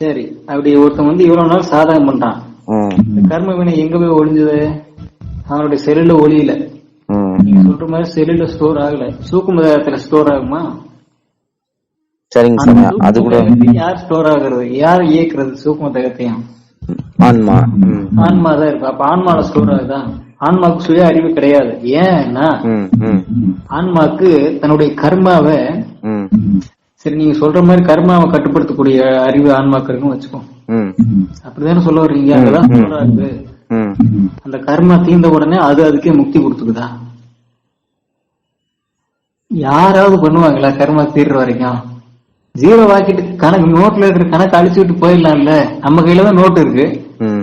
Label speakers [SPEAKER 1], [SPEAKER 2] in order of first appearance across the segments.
[SPEAKER 1] சரி அப்படி ஒருத்தன் வந்து இவ்வளவு நாள் சாதகம் பண்றான். கர்ம வினை எங்க போய் ஒளிஞ்சது அவனுடைய செல்லுல ஒளியில. நீங்க சொல்ற மாதிரி செல்லுல ஸ்டோர் ஆகல. சூக்கும தேகத்துல ஸ்டோர் ஆகுமா?
[SPEAKER 2] சரிங்க அது கூட
[SPEAKER 1] யார் ஸ்டோர் ஆகுறது? யார் இயக்குறது சூக்கும தேகத்தையும்
[SPEAKER 2] ஆன்மா
[SPEAKER 1] ஆன்மா தான் இருக்கு அப்ப ஆன்மால ஸ்டோர் ஆகுதா? ஆன்மாவுக்கு சுய அறிவு கிடையாது. ஏன்னா ஆன்மாக்கு தன்னுடைய கர்மாவை சரி நீங்க சொல்ற மாதிரி கர்மாவை கட்டுப்படுத்தக்கூடிய அறிவு ஆன்மாக்கு இருக்குன்னு வச்சுக்கோ அப்படிதானே சொல்ல வர்றீங்க? அங்கதான் அந்த கர்மா தீர்ந்த உடனே அது அதுக்கே முக்தி கொடுத்துக்குதா? யாராவது பண்ணுவாங்களா கர்மா தீர்ற வரைக்கும்? ஜீரோ வாக்கிட்டு கணக்கு நோட்ல இருக்கிற கணக்கு அழிச்சு விட்டு போயிடலாம்ல. நம்ம கையில தான் நோட்டு இருக்கு.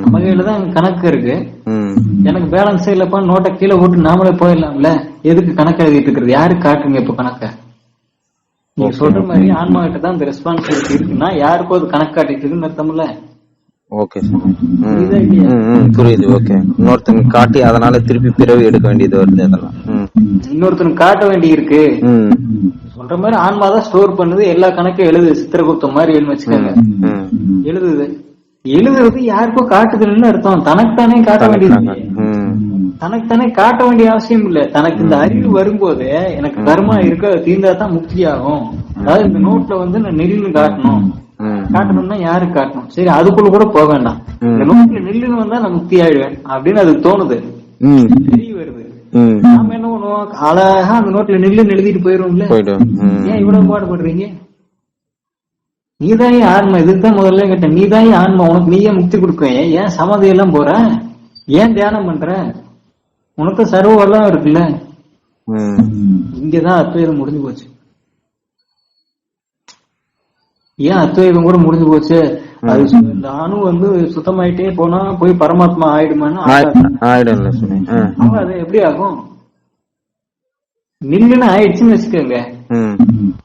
[SPEAKER 1] நம்ம கையில தான் கணக்கு இருக்கு. எனக்கு பேலன்ஸ் இல்லப்பா நோட்டை கீழே போட்டு நாமளே போயிடலாம்ல. எதுக்கு கணக்கு எழுதிட்டு இருக்கிறது? யாருக்கு காட்டுங்க இப்ப கணக்க? நீங்க சொல்ற மாதிரி ஆன்மா கிட்ட தான் இந்த ரெஸ்பான்சிபிலிட்டி இருக்குன்னா யாருக்கும் அது கணக்கு காட்டிட்டு இருக்குன்னு அர்த்தம்ல?
[SPEAKER 2] ஓகே
[SPEAKER 1] புரியுதா
[SPEAKER 2] ஓகே இன்னொருத்தங்க காட்டி அதனால திருப்பி பிறவி எடுக்க வேண்டியது வருது அதெல்லாம். ம்.
[SPEAKER 1] இன்னொருத்தனுக்கு காட்ட வேண்டி இருக்கு. சொல்ற மாதிரி ஆன்மா தான் ஸ்டோர் பண்ணுது. எல்லா கணக்கும் எழுது. சித்திரகுப்தம் மாதிரி எழுதி வச்சுக்கோங்க. எழுதுது. எழுதுறது யாருக்கும் காட்டுதல்னு அர்த்தம். தனக்குத்தானே காட்ட வேண்டியது. இல்லையே.
[SPEAKER 2] ம்
[SPEAKER 1] தனக்குத்தானே காட்ட வேண்டிய அவசியம் இல்ல. தனக்கு இந்த அறிவு வரும்போது எனக்கு கர்மா இருக்கு அது தீர்ந்தா தான் முக்தி ஆகும் அதாவது இந்த நோட்ல வந்து நான் நெல்லுன்னு காட்டணும். காட்டணும்னா யாருக்கு காட்டணும்? சரி அதுக்குள்ள கூட போக வேண்டாம். இந்த நோட்ல நெல்லுன்னு வந்தா நான் முக்தி ஆயிடுவேன் அப்படின்னு அதுக்கு தோணுது. தெரிய வருது. நாம என்ன பண்ணுவோம்? அழகா அந்த நோட்ல நெல்லுன்னு எழுதிட்டு போயிருவோம்ல. ஏன் இவ்வளவு பாடுபடுறீங்க? ஏன் ஆன்மா இதுதான் முதல்ல கேட்டேன் ஏன் ஆன்மா உனக்கு நீயே முக்தி கொடுக்குவேன். ஏன் சமாதி எல்லாம் போற? ஏன் தியானம் பண்ற? உனக்கு சர்வ வல்லம் இருக்குல்ல இங்கதான் அத்வைதம் முடிஞ்சு போச்சு. ஏன் அத்வைதம் கூட முடிஞ்சு போச்சு? அது இந்த அணு வந்து சுத்தமாயிட்டே போனா போய் பரமாத்மா ஆயிடுமான்னு அது எப்படி ஆகும்? நில்லுன்னு ஆயிடுச்சுன்னு வச்சுக்கோங்க.
[SPEAKER 2] ம்.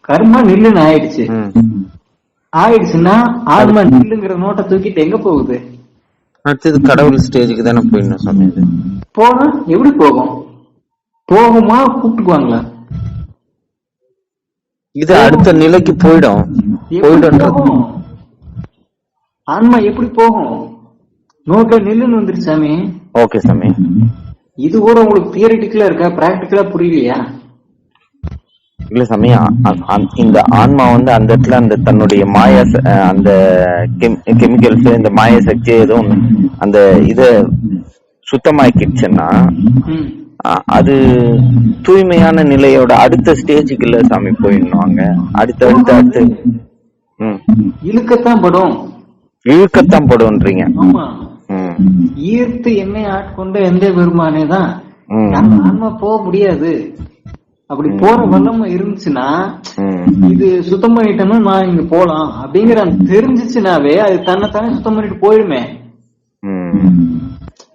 [SPEAKER 1] கர்மா நில்லுன்னு ஆயிடுச்சு. ஆயிடுச்சுன்னா ஆத்மா நில்லுங்கிற நோட்டை தூக்கிட்டு எங்க போகுது?
[SPEAKER 2] அடுத்தது கடவுள் ஸ்டேஜுக்கு தானே போயிடணும் அது
[SPEAKER 1] போனா எப்படி போகும்? போகுமா கூப்பிட்டுக்குவாங்களா?
[SPEAKER 2] இது அடுத்த நிலைக்கு போயிடும்.
[SPEAKER 1] போகும்? ஆன்மா எப்படி போகும்? நோட்ல நில்லுன்னு வந்துருச்சு சாமி.
[SPEAKER 2] ஓகே சாமி.
[SPEAKER 1] இது கூட உங்களுக்கு தியரிட்டிக்கலா இருக்கா? பிராக்டிக்கலா புரியலையா?
[SPEAKER 2] இல்ல சாமி இந்த ஆன்மா வந்து அந்த இடத்துல அந்த தன்னுடைய மாய அந்த கெமிக்கல்ஸ் இந்த மாய சக்தி ஒண்ணு அந்த இத சுத்தமாக்கிடுச்சுன்னா அது தூய்மையான நிலையோட அடுத்த ஸ்டேஜுக்கு இல்ல சாமி போயிடணுவாங்க அடுத்த அடுத்த அடுத்து.
[SPEAKER 1] இழுக்கத்தான் படும்.
[SPEAKER 2] இழுக்கத்தான் படும்ன்றீங்க.
[SPEAKER 1] ஈர்த்து என்னை ஆட்கொண்ட எந்த பெருமானே தான்
[SPEAKER 2] ம்.
[SPEAKER 1] ஆன்மா போக முடியாது. அப்படி போற வல்லமை இருந்துச்சுன்னா இது சுத்தம் பண்ணிட்டோம்னா நான் இங்க போலாம். அப்படிங்கிற தெரிஞ்சிச்சுனாவே அது தன்னைத்தானே சுத்தம் பண்ணிட்டு போயிடுமே.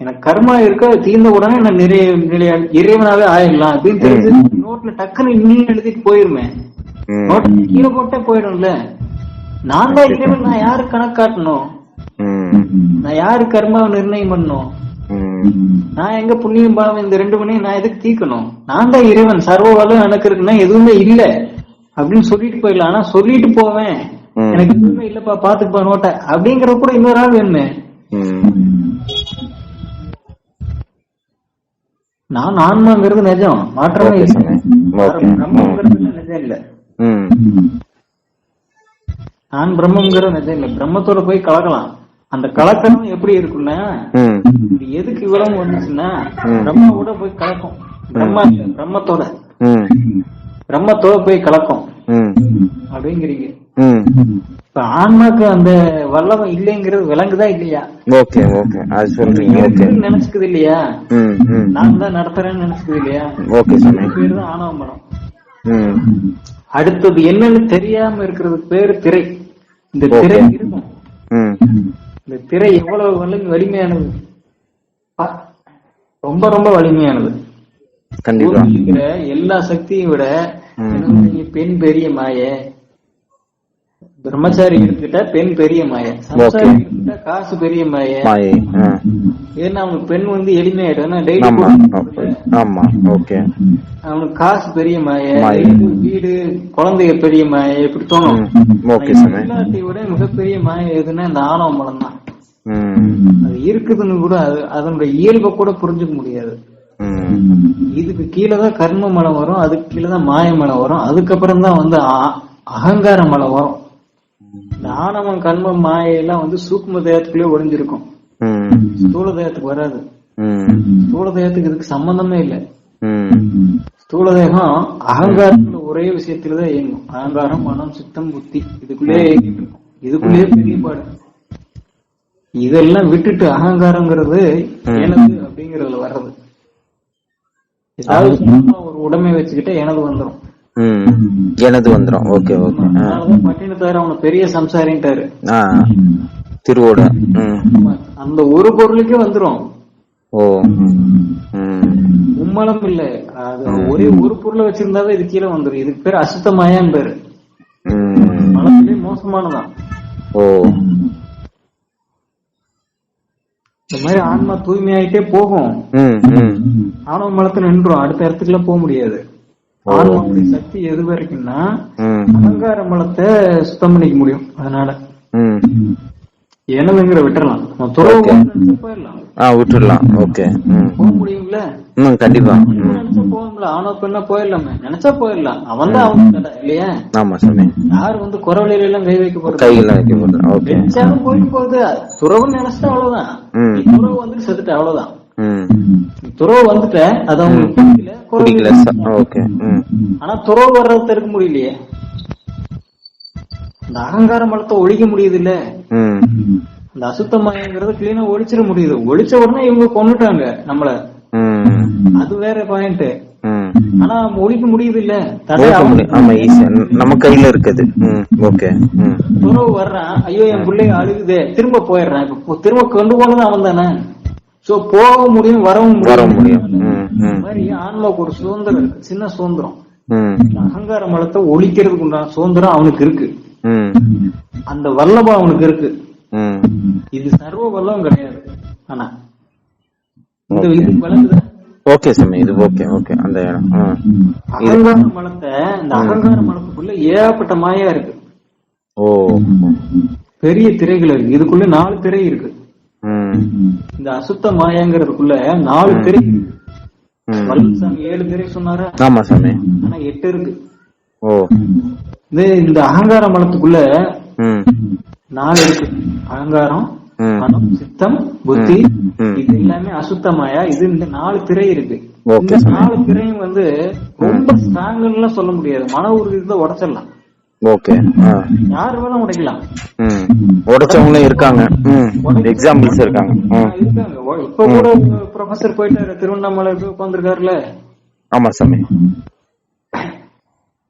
[SPEAKER 1] எனக்கு கர்மா இருக்க தீர்ந்த உடனே நான் நிறைய இறைவனாவே ஆயிடலாம் அப்படின்னு தெரிஞ்சு நோட்ல டக்குன்னு இன்னும் எழுதிட்டு போயிருமே. நோட்ல கீழே போட்டே போயிடும்ல. நான் தான் இறைவன் நான் யாரு கணக்கு காட்டணும்?
[SPEAKER 2] ம்.
[SPEAKER 1] நான் யாரு கர்மாவை நிர்ணயம் பண்ணணும்?
[SPEAKER 2] ம்.
[SPEAKER 1] நான் எங்க புண்ணியம் பாவம் இந்த ரெண்டு மணியும் நான் எதுக்கு தீக்கணும் நான் தான் இறைவன் சர்வ வல்லம் எனக்கு இருக்குன்னா எதுவுமே இல்ல. அப்படின்னு சொல்லிட்டு போயிடலாம். ஆனா சொல்லிட்டு போவேன். எனக்கு எதுவுமே இல்லப்பா பாத்துப்பா நோட்ட. அப்படிங்கிற கூட இன்னொரு ஆள் வேணுமே. நான் ஆன்மாங்கிறது நிஜம். மாற்றமே நிஜம் இல்ல. நான் பிரம்மங்கிறது நிஜம் இல்ல. பிரம்மத்தோட போய் கலக்கலாம். அந்த கலக்கணும் எப்படி இருக்குன்னா எதுக்கு இவ்வளவு வந்துச்சுன்னா
[SPEAKER 2] ம்.
[SPEAKER 1] பிரம்மாவோட போய் கலக்கும். பிரம்மா பிரம்மத்தோட. பிரம்மத்தோட போய் கலக்கும். அப்படிங்கிறீங்க. இப்ப ஆன்மாக்கு அந்த வல்லவம் இல்லைங்கிறது விளங்குதா இல்லையா?
[SPEAKER 2] Okay okay. அது சொல்றீங்க. ஓகே.
[SPEAKER 1] நினைச்சுக்குது இல்லையா? நான் தான் நடத்துறேன்னு நினைச்சுக்குது இல்லையா?
[SPEAKER 2] ஓகே
[SPEAKER 1] பேரு தான் ஆணவ மனம் அடுத்தது என்னன்னு தெரியாம இருக்கிறது பேரு திரை. இந்த. திரை இருக்கும். இந்த திரை எவ்வளவு வலி வலிமையானது? ரொம்ப ரொம்ப வலிமையானது.
[SPEAKER 2] கண்டிப்பா.
[SPEAKER 1] எல்லா சக்தியும் விட பெண் பெரிய மாய. பிரம்மச்சாரி எடுத்துக்கிட்டா பெண் பெரிய மாய. காசு பெரிய மாய. ஏன்னா அவனுக்கு பெண் வந்து எளிமையாயிடும். டெய்லி
[SPEAKER 2] ஆமா ஓகே.
[SPEAKER 1] அவனுக்கு காசு பெரிய மாய. வீடு குழந்தைய பெரிய மாய. இப்படி தோணும். விட மிகப்பெரிய மாய எதுன்னா இந்த ஆணவ மலம் தான் அது இருக்குதுன்னு கூட அது அதனுடைய இயல்பை கூட புரிஞ்சுக்க முடியாது. இதுக்கு கீழே தான் கர்ம மலம் வரும் அதுக்கு கீழே தான் மாய மலம் வரும் அதுக்கப்புறம் தான் வந்து அகங்கார மலம் வரும். ஆணவம் கர்மம் மாயெல்லாம் வந்து சூக்ம தேகத்துக்குள்ளே ஒளிஞ்சிருக்கும் ஸ்தூல தேகத்துக்கு வராது. ஸ்தூல தேகத்துக்கு இதுக்கு சம்பந்தமே இல்லை. ஸ்தூல தேகம் அகங்காரத்துல ஒரே விஷயத்துல தான் இயங்கும். அகங்காரம் மனம் சித்தம் புத்தி. இதுக்குள்ளே இயங்கிட்டு இருக்கும் இதுக்குள்ளேயே பெரிய பாடு இதெல்லாம் விட்டுட்டு அகங்காரங்கிறது. எனது அப்படிங்கறதுல வர்றது. ஏதாவது ஒரு உடைமை வச்சுக்கிட்டா எனது வந்துரும்.
[SPEAKER 2] ம் எனது வந்துரும். Okay okay.
[SPEAKER 1] பட்டினத்தாரு அவனை பெரிய சம்சாரின்ட்டாரு.
[SPEAKER 2] ஆ. திருவோட.
[SPEAKER 1] அந்த ஒரு பொருளுக்கே வந்துரும்.
[SPEAKER 2] ஓ.
[SPEAKER 1] உம்மளம் இல்ல. அது ஒரே ஒரு பொருளை வச்சிருந்தாவே இது கீழே வந்துரும். இதுக்கு பேர் அசுத்தமாயான் பேரு.
[SPEAKER 2] ம்.
[SPEAKER 1] மனசுலயே மோசமானதான்.
[SPEAKER 2] ஓ.
[SPEAKER 1] இந்த மாதிரி ஆன்மா தூய்மையாயிட்டே போகும். ஆணவ மலத்துல நின்றும் அடுத்த இடத்துக்கு எல்லாம் போக முடியாது. ஆன்மாவுடைய சக்தி எது வரைக்கும்னா அகங்கார மலத்தை சுத்தம் பண்ணிக்க முடியும் அதனால. எனதுங்கிற விட்டுறலாம். நினைச்சா போயிடலாம்.
[SPEAKER 2] ஆ விட்டுடலாம் ஓகே.
[SPEAKER 1] போக முடியும்ல?
[SPEAKER 2] ம் கண்டிப்பா.
[SPEAKER 1] நினைச்சா போகும்ல ஆணவ பெண்ணா போயிடலாமே. நினைச்சா போயிடலாம். அவன் தான் அவன் இல்லையா?
[SPEAKER 2] ஆமா சாமி.
[SPEAKER 1] யார் வந்து குறவழியில எல்லாம் கை வைக்க போறது?
[SPEAKER 2] கையெல்லாம் வைக்க போதும் ஓகே.
[SPEAKER 1] நினைச்சாலும் போயிட்டு போகுது. துறவுன்னு நினைச்சிட்டா அவ்வளவுதான். துறவு வந்துட்டு செத்துட்ட அவ்வளவுதான். துறவு வந்துட்ட அது அவங்களுக்கு ஆனா துறவு வர்றது தடுக்க முடியலையே. இந்த அகங்கார மலத்தை ஒழிக்க முடியுது இல்ல அந்த அசுத்தமயங்கிறத கிளீனா ஒழிச்சிட முடியுது. ஒழிச்ச உடனே இவங்க கொன்னுட்டாங்க நம்மள. அது வேற பாயிண்ட் ஆனா ஒழிக்க முடியுது இல்ல
[SPEAKER 2] நம்ம கையில இருக்குது. ஓகே.
[SPEAKER 1] துறவு வர்றான் ஐயோ என் பிள்ளைங்க அழுகுதே. திரும்ப போயிடுறான். திரும்ப கொண்டு போனது அவன் தானே சோ போக முடியும் வரவும்
[SPEAKER 2] வர
[SPEAKER 1] முடியும். மாதிரி ஆன்மாவுக்கு ஒரு சுதந்திரம் இருக்கு. சின்ன சுதந்திரம். அகங்கார மலத்தை ஒழிக்கிறதுக்கு உண்டான சுதந்திரம் அவனுக்கு இருக்கு. அந்த வல்லபம் அவனுக்கு இருக்கு. இது சர்வ வல்லம் கிடையாது. ஆனா இந்த வளர்ந்து
[SPEAKER 2] ஓகே சாமி இது ஓகே ஓகே. அந்த இடம்
[SPEAKER 1] அகங்கார மலத்தை இந்த அகங்கார மலத்துக்குள்ள ஏகப்பட்ட மாயா இருக்கு.
[SPEAKER 2] ஓ.
[SPEAKER 1] பெரிய திரைகள் இருக்கு. இதுக்குள்ள நாலு திரை இருக்கு. இந்த அசுத்த மாயாங்கிறதுக்குள்ள நாலு.
[SPEAKER 2] ம்.
[SPEAKER 1] வல்லசாமி ஏழு திரை சொன்னாரா?
[SPEAKER 2] ஆமா சாமி.
[SPEAKER 1] ஆனா எட்டு இருக்கு.
[SPEAKER 2] ஓ.
[SPEAKER 1] இது இந்த அகங்கார மலத்துக்குள்ள நாலு இருக்கு. அகங்காரம் மனம் சித்தம் புத்தி. இது எல்லாமே அசுத்த மாயா. இது இந்த நாலு திரை இருக்கு. இந்த. நாலு திரையும் வந்து ரொம்ப ஸ்ட்ராங்லாம் சொல்ல முடியாது. மன உறுதி தான் உடைச்சிடலாம்.
[SPEAKER 2] ஓகே.
[SPEAKER 1] யாரு வேணா உடைக்கலாம்.
[SPEAKER 2] ம். உடைச்சவங்களும் இருக்காங்க. எக்ஸாம்பிள்ஸ் இருக்காங்க.
[SPEAKER 1] இப்ப கூட ப்ரொஃபசர் போயிட்டாரு திருவண்ணாமலை உட்காந்துருக்காருல
[SPEAKER 2] ஆமா சாமி.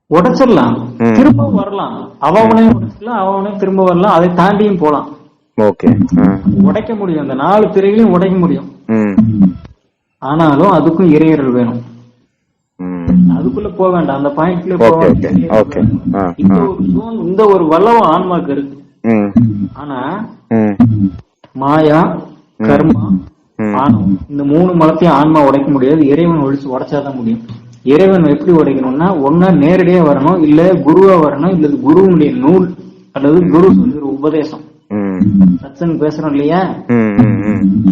[SPEAKER 1] உடைச்சிடலாம். திரும்ப வரலாம். அவனையும் உடைச்சிடலாம் அவனையும் திரும்ப வரலாம். அதை தாண்டியும் போலாம்.
[SPEAKER 2] ஓகே.
[SPEAKER 1] உடைக்க முடியும். அந்த நாலு திரைகளையும் உடைக்க முடியும். ஆனாலும் அதுக்கும் இறையறல் வேணும். அதுக்குள்ள போக வேண்டாம். அந்த பாயிண்ட்ல போக
[SPEAKER 2] ஆ
[SPEAKER 1] இந்த ஒரு வல்லவம் ஆன்மாக்கு இருக்கு. ஆனா மாயா கர்மா. ஆணவம் இந்த மூணு மலத்தையும் ஆன்மா உடைக்க முடியாது. இறைவன் ஒழிச்சு உடைச்சாதான் முடியும். இறைவன் எப்படி உடைக்கணும்னா ஒன்னா நேரடியா வரணும் இல்ல குருவா வரணும் இல்ல குருவனுடைய நூல் அல்லது குரு உபதேசம். சத்சங் பேசுறோம் இல்லையா?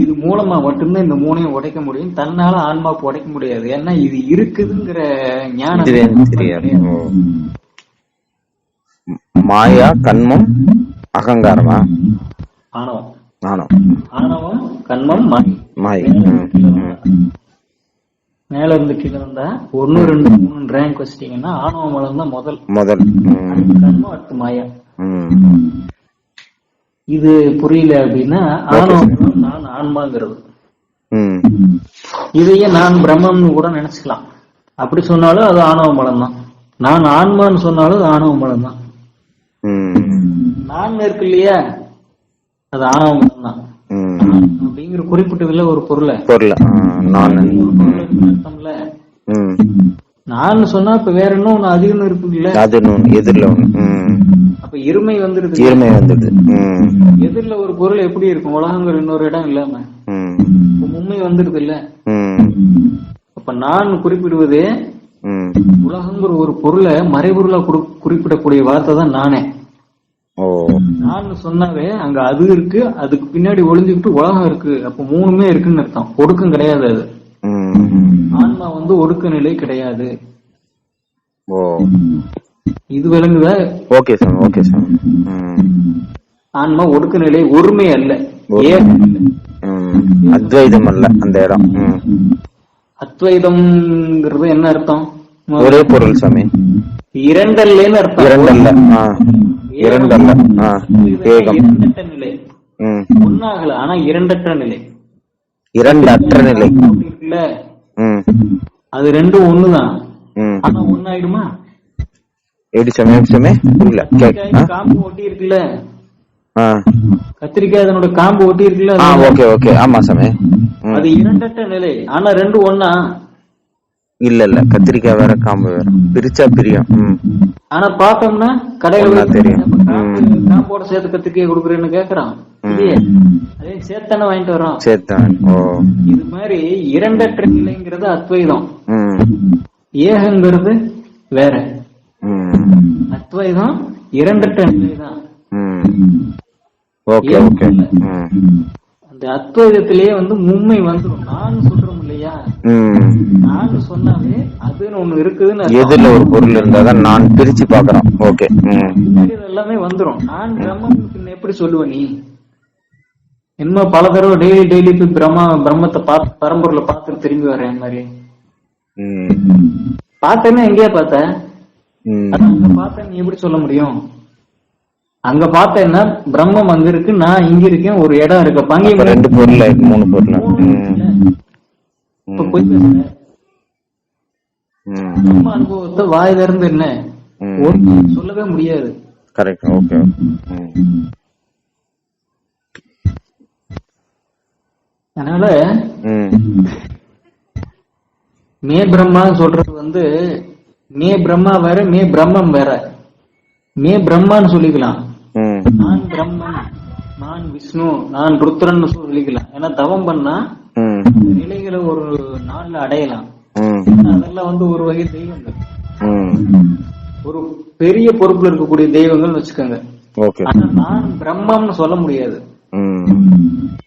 [SPEAKER 1] இது மூலமா மட்டும்தான் இந்த மூணையும் உடைக்க முடியும். தன்னால ஆன்மாவுக்கு உடைக்க முடியாது. ஏன்னா இது இருக்குதுங்கிற ஞானம்.
[SPEAKER 2] மாயா கண்மம் அகங்காரமா?
[SPEAKER 1] ஆணவம்.
[SPEAKER 2] நானும்
[SPEAKER 1] ஆணவம் கண்மம் மாய். மேல இருந்து கீழே வந்தா ஒன்னு ரெண்டு மூணு ரேங்க் வச்சிட்டீங்கன்னா ஆணவ மலம் தான் முதல்.
[SPEAKER 2] முதல்
[SPEAKER 1] கண்மம் அடுத்து மாயா. இது புரியல அப்படின்னா ஆணவ மலம் நான் ஆன்மாங்கிறது. இதையே நான் பிரம்மம்னு கூட நினைச்சுக்கலாம். அப்படி சொன்னாலும் அது ஆணவ மலம் தான் நான் ஆன்மான்னு சொன்னாலும் அது ஆணவ மலம் தான். நான் இருக்கு இல்லையா அது ஆணவ மலம் தான். அப்படிங்கிற குறிப்பிட்டதுல ஒரு பொருளை.
[SPEAKER 2] பொருள்.
[SPEAKER 1] அர்த்தம்ல. நான் சொன்னா இப்ப வேற என்ன ஒண்ணு அதிகம் இருக்குல்ல
[SPEAKER 2] அது எதிரில் ஒண்ணு.
[SPEAKER 1] இருமை வந்துருது
[SPEAKER 2] இருமை வந்துடுது. ம்.
[SPEAKER 1] எதிரில ஒரு பொருள் எப்படி இருக்கும்? உலகங்கள் இன்னொரு இடம் இல்லாம
[SPEAKER 2] ம்.
[SPEAKER 1] இப்ப மும்மை வந்துருது இல்ல. அப்ப நான் குறிப்பிடுவது
[SPEAKER 2] ம்.
[SPEAKER 1] உலகங்கிற ஒரு பொருளை மறைபொருளா குறி- குறிப்பிடக்கூடிய வார்த்தை தான் நானே.
[SPEAKER 2] ஓ.
[SPEAKER 1] நான் சொன்னாவே அங்க அது இருக்கு அதுக்கு பின்னாடி ஒளிஞ்சுக்கிட்டு உலகம் இருக்கு. அப்ப மூணுமே இருக்குன்னு அர்த்தம். ஒடுக்கம் கிடையாது அது.
[SPEAKER 2] ம்.
[SPEAKER 1] ஆன்மா வந்து ஒடுக்க நிலை கிடையாது.
[SPEAKER 2] ஓ.
[SPEAKER 1] இது விளங்குதா?
[SPEAKER 2] ஓகே சார் ஓகே சார் ம்.
[SPEAKER 1] ஆன்மா ஒடுக்க நிலை ஒருமை அல்ல.
[SPEAKER 2] அத்வைதம் அல்ல அந்த இடம்.
[SPEAKER 1] அத்வைதம்ங்கிறது என்ன அர்த்தம்?
[SPEAKER 2] ஒரே பொருள் சாமி.
[SPEAKER 1] இரண்டல்லேன்னு அர்த்தம்.
[SPEAKER 2] இரண்டல்ல. இரண்டல்ல. ஏகம்.
[SPEAKER 1] நிலை. ஒன்னாகல ஆனா இரண்டற்ற நிலை.
[SPEAKER 2] இரண்டு அற்ற நிலை ம்.
[SPEAKER 1] அது ரெண்டும் ஒண்ணுதான். ஆனா ஒன்னாயிடுமா
[SPEAKER 2] எப்படி சாமி எப்படி சாமி புரியல கே- ஆ?
[SPEAKER 1] கத்திரிக்காய் காம்பு ஒட்டி இருக்குல்ல கத்திரிக்காய் அதனோட காம்பு ஒட்டி இருக்குல்ல
[SPEAKER 2] ஆ ஓகே ஓகே. ஆமா சாமி.
[SPEAKER 1] அது இரண்டற்ற நிலை. ஆனா ரெண்டு ஒண்ணா?
[SPEAKER 2] இல்ல இல்ல. கத்திரிக்காய் வேற காம்பு வேற. பிரிச்சா பிரியும்.
[SPEAKER 1] ஆனா பார்த்தோம்னா கடையில
[SPEAKER 2] தெரியும்.
[SPEAKER 1] காம்போட சேர்த்து கத்திரிக்காய் கொடுக்குறேன்னு கேக்குறான். அதே சேர்த்தானே வாங்கிட்டு வரோம்
[SPEAKER 2] சேர்த்தான் ஓ.
[SPEAKER 1] இது மாதிரி இரண்டற்ற நிலைங்கிறது அத்வைதம். ஏகங்கிறது வேற. அத்வைதம் இரண்டற்ற நிலைதான்.
[SPEAKER 2] Okay okay.
[SPEAKER 1] அந்த அத்வைதத்திலேயே வந்து மும்மை வந்துடும் நான் சொல்றோம் இல்லையா? நான் சொன்னாவே அதுன்னு ஒண்ணு இருக்குதுன்னு.
[SPEAKER 2] எதிரில ஒரு பொருள் இருந்தாதான் நான் பிரிச்சு பாக்குறோம் ஓகே
[SPEAKER 1] எல்லாமே வந்துரும். நான் பிரம்மம் எப்படி சொல்லுவ நீ? இன்னும் பல தடவை டெய்லி டெய்லி போய் பிரம்மா பிரம்மத்தை பார்த்து பரம்பொருளை பார்த்துட்டு திரும்பி வரேன் மாதிரி. பார்த்தேன்னா எங்கேயா பார்த்த?
[SPEAKER 2] ம்
[SPEAKER 1] அது அங்க பார்த்தேன் நீ எப்படி சொல்ல முடியும்? அங்க பார்த்தேன்னா பிரம்மம் அங்க இருக்கு நான் இங்க இருக்கேன் ஒரு இடம் இருக்கு. அப்ப
[SPEAKER 2] ரெண்டு பொருள் மூணு பொருள்
[SPEAKER 1] இப்ப போய் பிரம்ம அனுபவத்தை வாயில இருந்து என்ன சொல்லவே முடியாது.
[SPEAKER 2] கரெக்ட் ஓகே
[SPEAKER 1] அதனால
[SPEAKER 2] ம்.
[SPEAKER 1] மே பிரம்மா சொல்றது வந்து மே பிரம்மா வேற மே பிரம்மம் வேற. மே பிரம்மான்னு சொல்லிக்கலாம். நான் பிரம்மன் நான் விஷ்ணு நான் ருத்ரன்னு சொல்லிக்கலாம். ஏன்னா தவம் பண்ணா நிலைகளை ஒரு நாள்ல அடையலாம். அதெல்லாம் வந்து ஒரு வகை தெய்வங்கள். ஒரு பெரிய பொறுப்புல இருக்கக்கூடிய தெய்வங்கள்னு வச்சுக்கோங்க. ஆனா நான் பிரம்மம்னு சொல்ல முடியாது.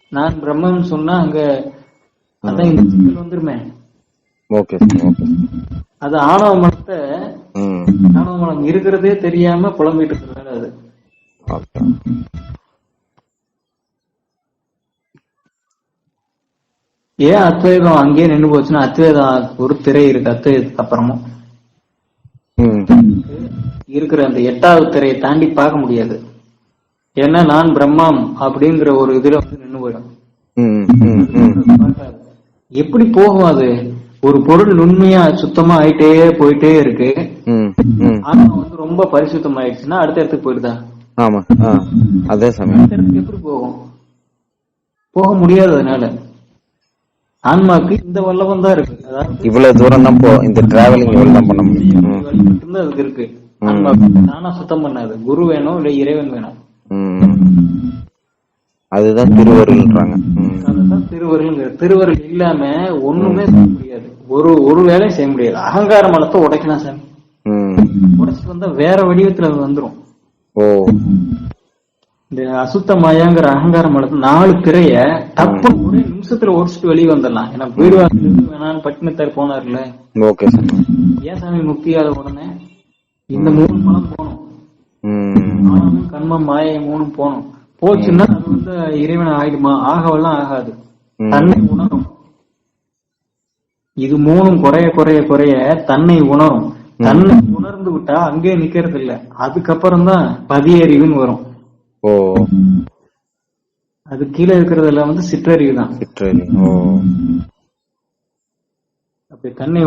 [SPEAKER 1] நான் பிரம்மம்னு சொன்னா அங்க அதான் வந்துருமே.
[SPEAKER 2] Okay okay.
[SPEAKER 1] அது ஆணவ மனத்தை ஆணவ மனம் இருக்கிறதே தெரியாம புலம்பிட்டு இருக்கிறது அது. ஏன் அத்வைதம் அங்கேயே நின்று போச்சுன்னா அத்வைதம் ஒரு திரை இருக்கு அத்வைதத்துக்கு அப்புறமும். இருக்கிற அந்த எட்டாவது திரையை தாண்டி பார்க்க முடியாது. ஏன்னா நான் பிரம்மம் அப்படிங்கிற ஒரு இதுல வந்து நின்று போயிடும். எப்படி போகும் அது? ஒரு பொருள் உண்மையா சுத்தமா ஆயிட்டே போயிட்டே இருக்கு. ஆனா வந்து ரொம்ப பரிசுத்தம் ஆயிடுச்சுன்னா அடுத்த இடத்துக்கு போயிடுதா?
[SPEAKER 2] ஆமா அதே சமயம்.
[SPEAKER 1] எப்படி போகும்? போக முடியாது அதனால. ஆன்மாக்கு இந்த வல்லவம் தான் இருக்கு. அதாவது
[SPEAKER 2] இவ்வளவு தூரம் தான் போ இந்த டிராவலிங் இவ்வளவு தான் பண்ண முடியும்.
[SPEAKER 1] மட்டும்தான் அதுக்கு இருக்கு. தானா சுத்தம் பண்ணாது. குரு வேணும் இல்ல இறைவன் வேணும்.
[SPEAKER 2] அதுதான் திருவருள்ன்றாங்க.
[SPEAKER 1] திருவருள் திருவருள் இல்லாம ஒண்ணுமே செய்ய முடியாது. ஒரு ஒரு வேலையும் செய்ய முடியாது. அகங்கார மலத்தை உடைக்கலாம் சாமி. உடைச்சிட்டு வந்தா வேற வடிவத்துல அது வந்துரும்.
[SPEAKER 2] ஓ.
[SPEAKER 1] இந்த அசுத்த மாயாங்கிற அகங்கார மலத்தை நாலு திரைய தப்பு ஒரே நிமிஷத்துல உடைச்சிட்டு வெளியே வந்துடலாம். ஏன்னா வீடு வாசல் வேணான்னு பட்டினத்தார் போனார்ல
[SPEAKER 2] ஓகே
[SPEAKER 1] ஏன் சாமி முக்தியாத உடனே? இந்த மூணு மலம் போகணும். கண்மம் மாயை மூணும் போகணும். போச்சுன்னா அது வந்து இறைவன் ஆயிடுமா? ஆகவெல்லாம் ஆகாது. தன்னை உணரும். இது மூணும் குறைய குறைய குறைய தன்னை உணரும். தன்னை உணர்ந்து விட்டா அங்கே நிக்கிறது இல்ல அதுக்கப்புறம் தான் பதியறிவுன்னு வரும்.
[SPEAKER 2] ஓ.
[SPEAKER 1] அது கீழே இருக்கிறதெல்லாம் வந்து சிற்றறிவு தான்.
[SPEAKER 2] சிற்றறி ஓ.
[SPEAKER 1] அப்படி தன்னை